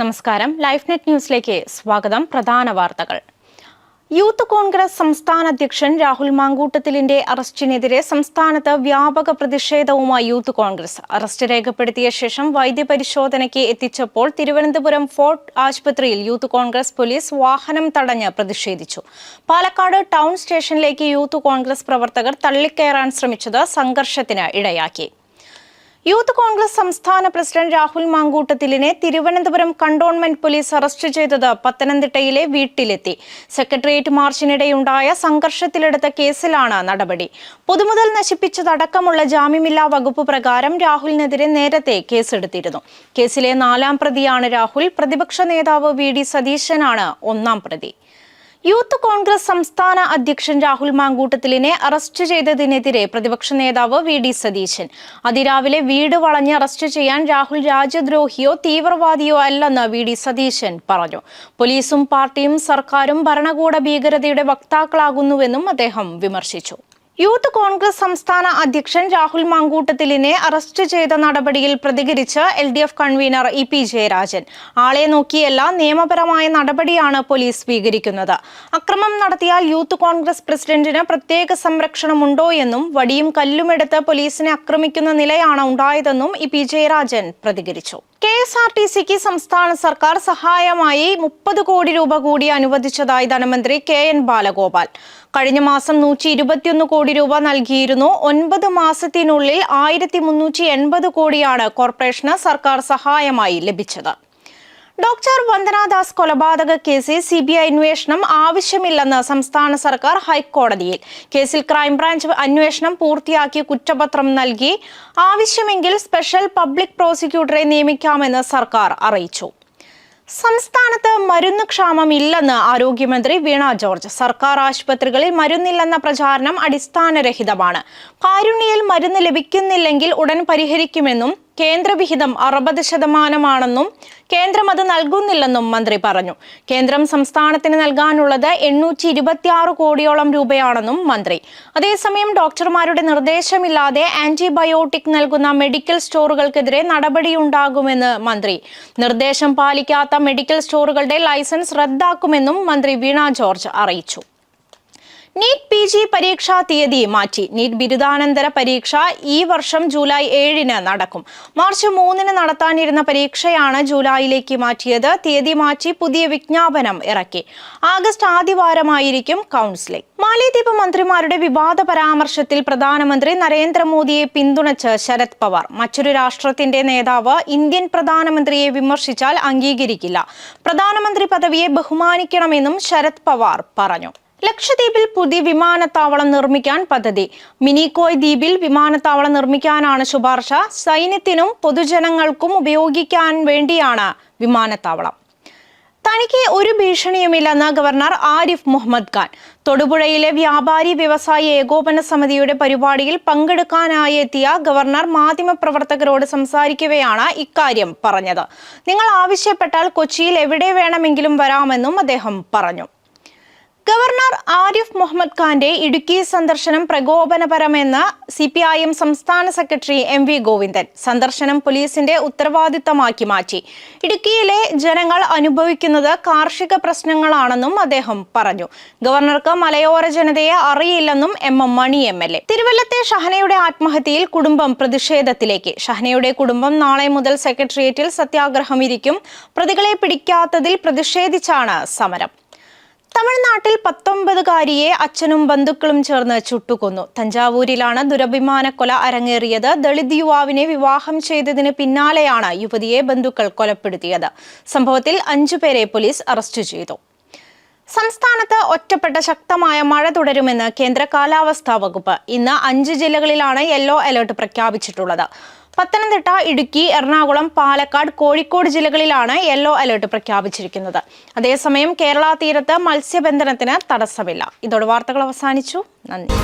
നമസ്കാരം. Life net ന്യൂസിലേക്ക് സ്വാഗതം. പ്രധാന വാർത്തകൾ. യൂത്ത് കോൺഗ്രസ് സംസ്ഥാന അധ്യക്ഷൻ രാഹുൽ മാങ്കൂട്ടത്തിലിന്റെ അറസ്റ്റിനെതിരെ സംസ്ഥാനത്ത് വ്യാപക പ്രതിഷേധവുമായി യൂത്ത് കോൺഗ്രസ്. അറസ്റ്റ് രേഖപ്പെടുത്തിയ ശേഷം വൈദ്യപരിശോധനയ്ക്ക് എത്തിച്ചപ്പോൾ തിരുവനന്തപുരം ഫോർട്ട് ആശുപത്രിയിൽ യൂത്ത് കോൺഗ്രസ് പോലീസ് വാഹനം തടഞ്ഞ് പ്രതിഷേധിച്ചു. പാലക്കാട് ടൗൺ സ്റ്റേഷനിലേക്ക് യൂത്ത് കോൺഗ്രസ് പ്രവർത്തകർ തള്ളിക്കയറാൻ ശ്രമിച്ചത് സംഘർഷത്തിന് ഇടയാക്കി. യൂത്ത് കോൺഗ്രസ് സംസ്ഥാന പ്രസിഡന്റ് രാഹുൽ മാങ്കൂട്ടത്തിലിനെ തിരുവനന്തപുരം കണ്ടോൺമെന്റ് പോലീസ് അറസ്റ്റ് ചെയ്തത് പത്തനംതിട്ടയിലെ വീട്ടിലെത്തി. സെക്രട്ടേറിയറ്റ് മാർച്ചിനിടെയുണ്ടായ സംഘർഷത്തിലെടുത്ത കേസിലാണ് നടപടി. പൊതുമുതൽ നശിപ്പിച്ചതടക്കമുള്ള ജാമ്യമില്ലാ വകുപ്പ് പ്രകാരം രാഹുലിനെതിരെ നേരത്തെ കേസെടുത്തിരുന്നു. കേസിലെ നാലാം പ്രതിയാണ് രാഹുൽ. പ്രതിപക്ഷ നേതാവ് വി ഡി സതീശനാണ് ഒന്നാം പ്രതി. യൂത്ത് കോൺഗ്രസ് സംസ്ഥാന അധ്യക്ഷൻ രാഹുൽ മാങ്കൂട്ടത്തിലിനെ അറസ്റ്റ് ചെയ്തതിനെതിരെ പ്രതിപക്ഷ നേതാവ് വി ഡി സതീശൻ. അതിരാവിലെ വീട് വളഞ്ഞ് അറസ്റ്റ് ചെയ്യാൻ രാഹുൽ രാജ്യദ്രോഹിയോ തീവ്രവാദിയോ അല്ലെന്ന് വി ഡി സതീശൻ പറഞ്ഞു. പോലീസും പാർട്ടിയും സർക്കാരും ഭരണകൂട ഭീകരതയുടെ വക്താക്കളാകുന്നുവെന്നും അദ്ദേഹം വിമർശിച്ചു. യൂത്ത് കോൺഗ്രസ് സംസ്ഥാന അധ്യക്ഷൻ രാഹുൽ മാങ്കൂട്ടത്തിലിനെ അറസ്റ്റ് ചെയ്ത നടപടിയിൽ പ്രതികരിച്ച് L D F convener E P Jayarajan. ആളെ നോക്കിയല്ല നിയമപരമായ നടപടിയാണ് പോലീസ് സ്വീകരിക്കുന്നത്. അക്രമം നടത്തിയാൽ യൂത്ത് കോൺഗ്രസ് പ്രസിഡന്റിന് പ്രത്യേക സംരക്ഷണമുണ്ടോ എന്നും വടിയും കല്ലുമെടുത്ത് പോലീസിനെ ആക്രമിക്കുന്ന നിലയാണ് ഉണ്ടായതെന്നും ഇ പി ജയരാജൻ പ്രതികരിച്ചു. കെ എസ് ആർ ടി സിക്ക് സംസ്ഥാന സർക്കാർ സഹായമായി മുപ്പത് കോടി രൂപ കൂടി അനുവദിച്ചതായി ധനമന്ത്രി കെ എൻ ബാലഗോപാൽ. കഴിഞ്ഞ മാസം നൂറ്റി ഇരുപത്തിയൊന്ന് കോടി രൂപ നൽകിയിരുന്നു. ഒൻപത് മാസത്തിനുള്ളിൽ ആയിരത്തി മുന്നൂറ്റി എൺപത് കോടിയാണ് കോർപ്പറേഷന് സർക്കാർ സഹായമായി ലഭിച്ചത്. ഡോക്ടർ വന്ദനാദാസ് കൊലപാതക കേസിൽ സി ബി ഐ അന്വേഷണം ആവശ്യമില്ലെന്ന് സംസ്ഥാന സർക്കാർ ഹൈക്കോടതിയിൽ. കേസിൽ ക്രൈംബ്രാഞ്ച് അന്വേഷണം പൂർത്തിയാക്കി കുറ്റപത്രം നൽകി ആവശ്യമെങ്കിൽ സ്പെഷ്യൽ പബ്ലിക് പ്രോസിക്യൂട്ടറെ നിയമിക്കാമെന്ന് സർക്കാർ അറിയിച്ചു. സംസ്ഥാനത്ത് മരുന്ന് ക്ഷാമം ഇല്ലെന്ന് ആരോഗ്യമന്ത്രി വീണ ജോർജ്. സർക്കാർ ആശുപത്രികളിൽ മരുന്നില്ലെന്ന പ്രചാരണം അടിസ്ഥാനരഹിതമാണ്. കാരുണ്യയിൽ മരുന്ന് ലഭിക്കുന്നില്ലെങ്കിൽ ഉടൻ പരിഹരിക്കുമെന്നും കേന്ദ്രവിഹിതം അറുപത് ശതമാനമാണെന്നും കേന്ദ്രം അത് നൽകുന്നില്ലെന്നും മന്ത്രി പറഞ്ഞു. കേന്ദ്രം സംസ്ഥാനത്തിന് നൽകാനുള്ളത് എണ്ണൂറ്റി ഇരുപത്തിയാറ് കോടിയോളം രൂപയാണെന്നും മന്ത്രി. അതേസമയം ഡോക്ടർമാരുടെ നിർദ്ദേശമില്ലാതെ ആന്റിബയോട്ടിക് നൽകുന്ന മെഡിക്കൽ സ്റ്റോറുകൾക്കെതിരെ നടപടിയുണ്ടാകുമെന്ന് മന്ത്രി. നിർദ്ദേശം പാലിക്കാത്ത മെഡിക്കൽ സ്റ്റോറുകളുടെ ലൈസൻസ് റദ്ദാക്കുമെന്നും മന്ത്രി വീണ ജോർജ് അറിയിച്ചു. നീറ്റ് പി ജി പരീക്ഷാ തീയതി മാറ്റി. നീറ്റ് ബിരുദാനന്തര പരീക്ഷ ഈ വർഷം ജൂലൈ ഏഴിന് നടക്കും. മാർച്ച് മൂന്നിന് നടത്താനിരുന്ന പരീക്ഷയാണ് ജൂലൈയിലേക്ക് മാറ്റിയത്. തീയതി മാറ്റി പുതിയ വിജ്ഞാപനം ഇറക്കി. ആഗസ്റ്റ് ആദ്യവാരമായിരിക്കും കൗൺസിലിംഗ്. മാലിദ്വീപ് മന്ത്രിമാരുടെ വിവാദ പരാമർശത്തിൽ പ്രധാനമന്ത്രി നരേന്ദ്രമോദിയെ പിന്തുണച്ച് ശരത് പവാർ. മറ്റൊരു രാഷ്ട്രത്തിന്റെ നേതാവ് ഇന്ത്യൻ പ്രധാനമന്ത്രിയെ വിമർശിച്ചാൽ അംഗീകരിക്കില്ല. പ്രധാനമന്ത്രി പദവിയെ ബഹുമാനിക്കണമെന്നും ശരത് പവാർ പറഞ്ഞു. ലക്ഷദ്വീപിൽ പുതിയ വിമാനത്താവളം നിർമ്മിക്കാൻ പദ്ധതി. മിനിക്കോയ് ദ്വീപിൽ വിമാനത്താവളം നിർമ്മിക്കാനാണ് ശുപാർശ. സൈന്യത്തിനും പൊതുജനങ്ങൾക്കും ഉപയോഗിക്കാൻ വേണ്ടിയാണ് വിമാനത്താവളം. തനിക്ക് ഒരു ഭീഷണിയുമില്ലെന്ന് ഗവർണർ ആരിഫ് മുഹമ്മദ് ഖാൻ. തൊടുപുഴയിലെ വ്യാപാരി വ്യവസായി ഏകോപന സമിതിയുടെ പരിപാടിയിൽ പങ്കെടുക്കാനായി എത്തിയ ഗവർണർ മാധ്യമപ്രവർത്തകരോട് സംസാരിക്കവെയാണ് ഇക്കാര്യം പറഞ്ഞത്. നിങ്ങൾ ആവശ്യപ്പെട്ടാൽ കൊച്ചിയിൽ എവിടെ വേണമെങ്കിലും വരാമെന്നും അദ്ദേഹം പറഞ്ഞു. ഗവർണർ ആരിഫ് മുഹമ്മദ് ഖാന്റെ ഇടുക്കി സന്ദർശനം പ്രകോപനപരമെന്ന് സി പി ഐ എം സംസ്ഥാന സെക്രട്ടറി എം വി ഗോവിന്ദൻ സന്ദർശനം പോലീസിന്റെ ഉത്തരവാദിത്തമാക്കി മാറ്റി. ഇടുക്കിയിലെ ജനങ്ങൾ അനുഭവിക്കുന്നത് കാർഷിക പ്രശ്നങ്ങളാണെന്നും അദ്ദേഹം പറഞ്ഞു. ഗവർണർക്ക് മലയോര ജനതയെ അറിയില്ലെന്നും M M Mani M L A. തിരുവല്ലത്തെ ഷഹനയുടെ ആത്മഹത്യയിൽ കുടുംബം പ്രതിഷേധത്തിലേക്ക്. ഷഹനയുടെ കുടുംബം നാളെ മുതൽ സെക്രട്ടേറിയറ്റിൽ സത്യാഗ്രഹം ഇരിക്കും. പ്രതികളെ പിടിക്കാത്തതിൽ പ്രതിഷേധിച്ചാണ് സമരം. തമിഴ്നാട്ടിൽ പത്തൊമ്പതുകാരിയെ അച്ഛനും ബന്ധുക്കളും ചേർന്ന് ചുട്ടുകൊന്നു. തഞ്ചാവൂരിലാണ് ദുരഭിമാന കൊല അരങ്ങേറിയത്. ദളിത് യുവാവിനെ വിവാഹം ചെയ്തതിന് പിന്നാലെയാണ് യുവതിയെ ബന്ധുക്കൾ കൊലപ്പെടുത്തിയത്. സംഭവത്തിൽ അഞ്ചുപേരെ പോലീസ് അറസ്റ്റ് ചെയ്തു. സംസ്ഥാനത്ത് ഒറ്റപ്പെട്ട ശക്തമായ മഴ തുടരുമെന്ന് കേന്ദ്ര കാലാവസ്ഥാ വകുപ്പ്. ഇന്ന് അഞ്ച് ജില്ലകളിലാണ് യെല്ലോ അലർട്ട് പ്രഖ്യാപിച്ചിട്ടുള്ളത്. പത്തനംതിട്ട ഇടുക്കി എറണാകുളം പാലക്കാട് കോഴിക്കോട് ജില്ലകളിലാണ് യെല്ലോ അലർട്ട് പ്രഖ്യാപിച്ചിരിക്കുന്നത്. അതേസമയം കേരള തീരത്ത് മത്സ്യബന്ധനത്തിന് തടസ്സമില്ല. ഇതോടെ വാർത്തകൾ അവസാനിച്ചു. നന്ദി.